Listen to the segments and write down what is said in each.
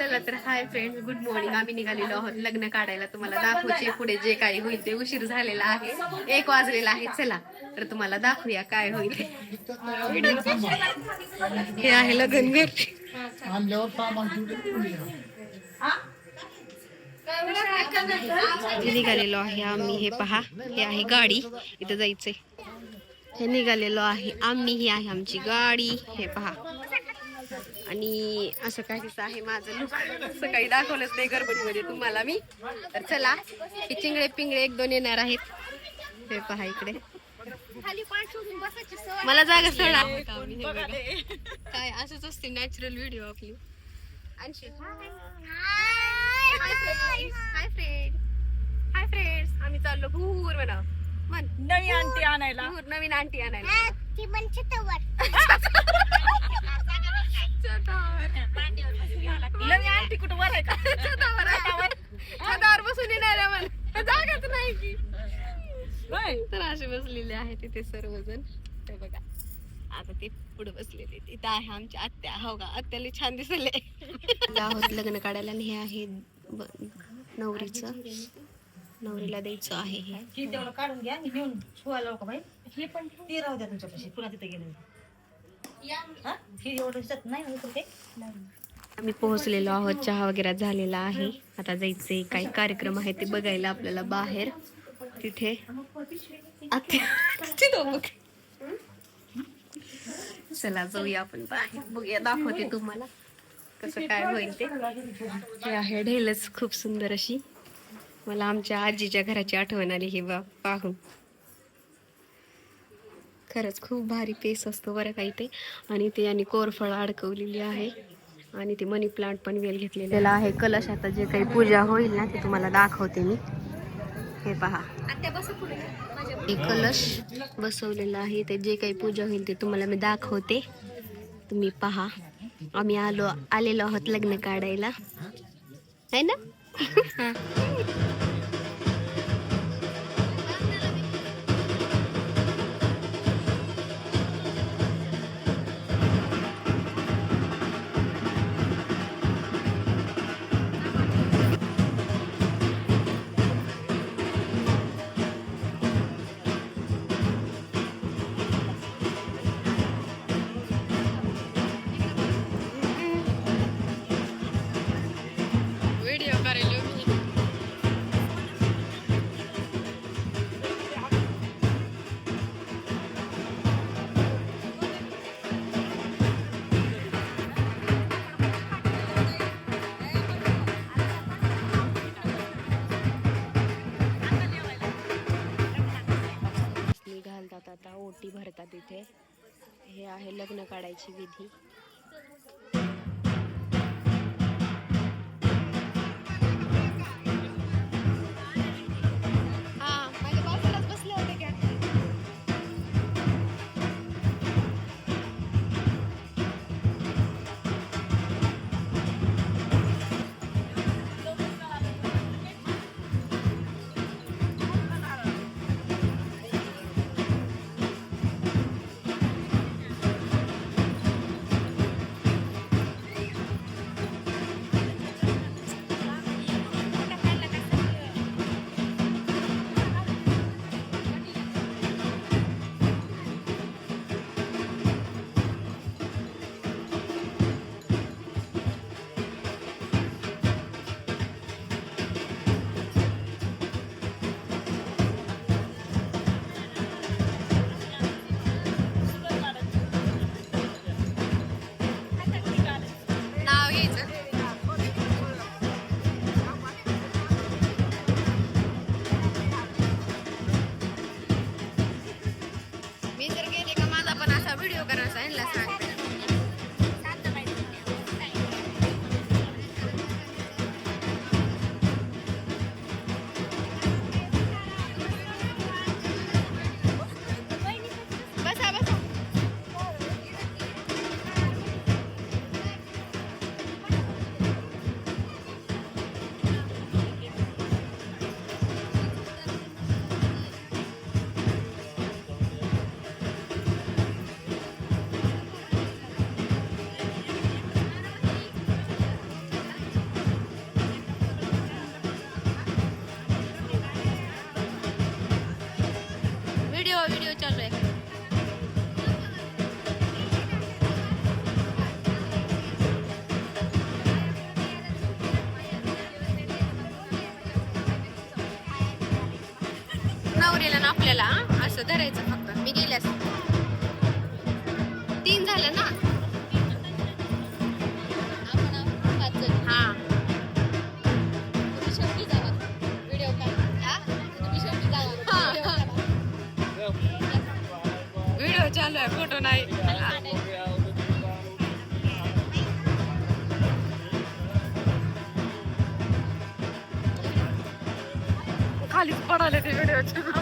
चला तर hi friend good morning. आम्ही निघालेलो आहोत लग्न काढायला. तुम्हाला दाखवचे पुढे जे काही होईल ते उशीर झालेला आहे. एक वाजलेला आहे. चला तर तुम्हाला दाखवूया काय होईल. हे आहे लग्न घर. निघालेलो आहे आम्ही. हे पहा हे आहे गाडी. इथं जायचंय. हे निघालेलो आहे. आम्ही ही आहे आमची गाडी. हे पहा. आणि असं काहीच आहे माझं लुक सकाळी दाखवलंच नाही गडबडीमध्ये तुम्हाला मी. तर चला हे चिंगडे पिंगडे एक दोन येणार आहेत. हे पहा इकडे. मला जागा सोडा. काय असंच असते नॅचरल व्हिडिओ आपली. आणशी हाय फ्रेंड हाय फ्रेंड्स आम्ही चाललो भूर म्हणा. म्हण. नवी आणती आणायला. नवीन आंटी आणायला. नवी आणती कुठं वर आहे का? छतावर बसून येणार आहे मला. जागाच नाही की. तर असे बसलेले आहे तिथे सर्वजण. ते बघा. आता ते पुढे बसलेले तिथं आहे आमच्या आत्या. हो का? आत्याला छान दिसले. आहोत लग्न काढायला आणि हे आहे नवरीचं. नवरीला द्यायचं आहे हे. काढून घ्या बाई. हे पण ते राहू द्या तुमच्यापाशी. पुन्हा तिथे गेले. आम्ही पोहोचलेलो आहोत चहा वगैरे झालेला आहे. आता जायचे काही कार्यक्रम आहे ते बघायला आपल्याला बाहेर. तिथे. आत्या- चला जाऊया आपण बाहेर. बघूया दाखवते तुम्हाला कसं काय होईल ते. हे आहे ढेलच खूप सुंदर अशी. मला आमच्या आजीच्या घराची आठवण आली हे बा पाहून. खरंच खूप भारी पेस असतो बरं काही ते आणि ते आणि कोरफळ अडकवलेली आहे. आणि ते मनी प्लांट पण वेल घेतलेला आहे. कलश. आता जे काही पूजा होईल ना ते तुम्हाला दाखवते मी. हे पहा. हे कलश बसवलेला आहे. ते जे काही पूजा होईल ते तुम्हाला मी दाखवते. तुम्ही पहा. आम्ही आलो आलेलो आहोत लग्न काढायला. आहे ना? आता ओटी भरतात इथे. हे आहे लग्न काढायची विधी. असं धरायचं फक्त. मी गेल्यास तीन झालं ना? हा. व्हिडिओ चालू आहे फोटो नाही. खालीच पडाले ते व्हिडिओच्या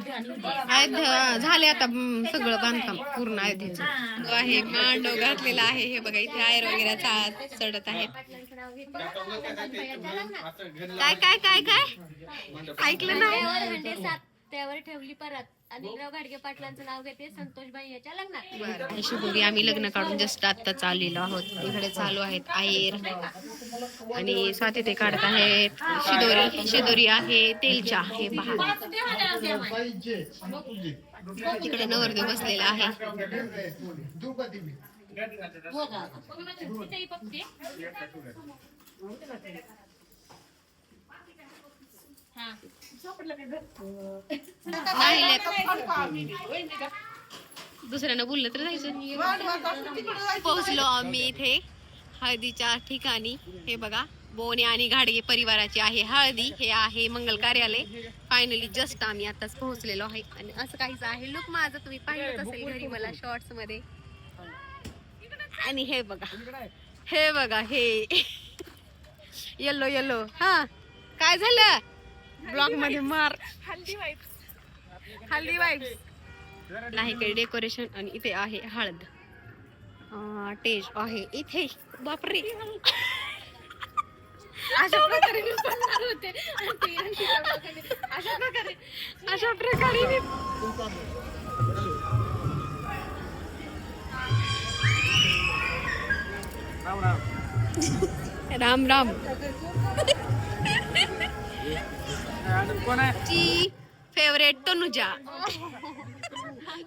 अयोध्या झाले आता सगळं बांधकाम पूर्ण अयोध्येचं आहे मांडव घातलेला आहे हे बघा इथे आयर वगैरे चा- चढत आहेत. काय काय काय काय? ऐकलं नाही? त्यावर ठेवली परत. गाडगे पाटलांचं नाव घेते संतोषबाई याच्या लग्नात. बरं. शुभोगी आम्ही लग्न काढून जस्ट आत्ताच आलेलो आहोत. इकडे चालू आहेत आयर आणि स्वाती ते काढत आहेत. शिदोरी शिदोरी आहे तेलच्या हे पहा. तिकडे नवरदेव बसलेला आहे. मी नाही दुसऱ्यानं बोललं तर जायचं. पोहोचलो आम्ही इथे. हळदीच्या ठिकाणी. हे बघा बोने आणि घाडगे परिवाराची आहे हळदी. हे आहे मंगल कार्यालय. फायनली जस्ट आम्ही आताच पोहोचलेलो आहे. आणि असं काहीच आहे. लुक माझं तुम्ही पाहिलंच असेल घरी मला शॉर्ट्समध्ये. आणि हे बघा. हे बघा हे. येल्लो येल्लो हा. काय झालं? ब्लॉगमध्ये मार. हल्दी वाईब्स नाही काही डेकोरेशन आणि इथे आहे हळद. टेज आहे इथे. बापरे. अशा प्रकारे मी पडणार होते. अशा प्रकारे. अशा प्रकारे मी राम राम. ची फेवरेट तनुजा.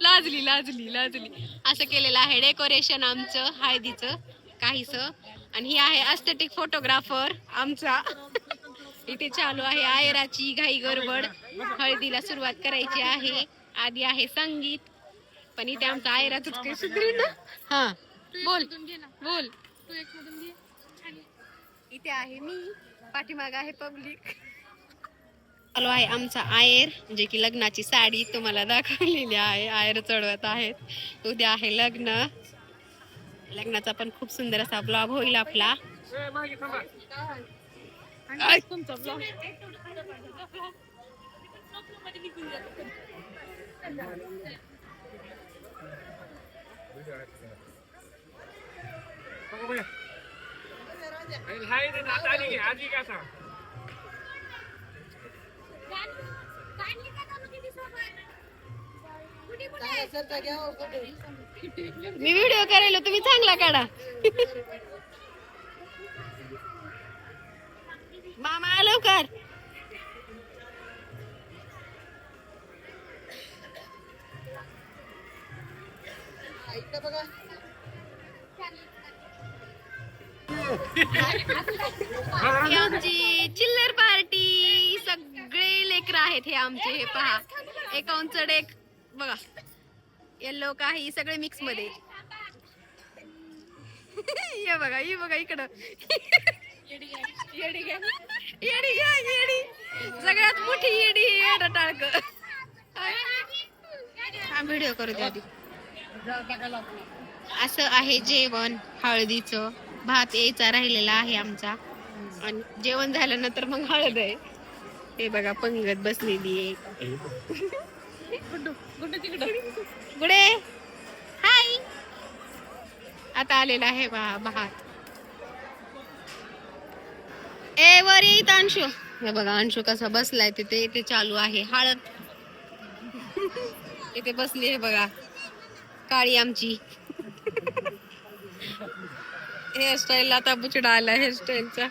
लाजली लाजली लाजली. असं केलेलं आहे डेकोरेशन आमचं हळदीचं काहीच आणि ही आहे अस्थेटिक फोटोग्राफर आमचा. इथे चालू आहे आयराची घाई गडबड. हळदीला सुरुवात करायची आहे. आधी आहे संगीत. पण इथे आमचा आयराच काही सुधरेल ना? हा. बोल. बोल. इथे आहे मी. पाठीमाग आहे पब्लिक. चालू आहे आमचा आयर जे की लग्नाची साडी तुम्हाला दाखवलेली आहे. आयर चढवत आहेत. उद्या आहे लग्न. लग्नाचा पण खूप सुंदर असा ब्लॉग होईल आपला. तुमचा मी व्हिडिओ करायला तुम्ही चांगला काढा. मामा आलो लवकर. आमची चिल्लर पार्टी. लेकर आहेत हे आमचे हे पहा. एकाउंट एक बघा. येल्लो काही सगळे मिक्समध्ये. ये बघा ही बघा इकडं. येडी घ्या येडी. सगळ्यात मोठी येडी ही येडा टाळक. हा व्हिडिओ करू द्या आधी. असं आहे जेवण हळदीचं. भात यायचा राहिलेला आहे आमचा. आणि जेवण झाल्यानंतर मग हळद आहे. हे बघा पंगत बसलेली आहे. गुडे हाय. आता आलेला आहे बा भात ए वर येत अंशू. हे बघा अंशू कसा बसलाय तिथे इथे चालू आहे. हळद. इथे बसली आहे बघा काळी आमची. हेअरस्टाईल आता बुचडा आला हेअरस्टाईलचा.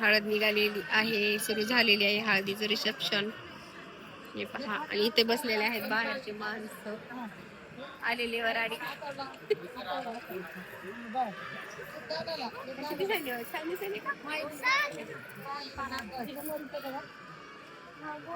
हळद निघालेली आहे सुरू झालेली आहे हळदीचं रिसेप्शन हे पहा आणि इथे बसलेले आहेत बाहेरचे माणसं. आलेले वराडी. हो? का?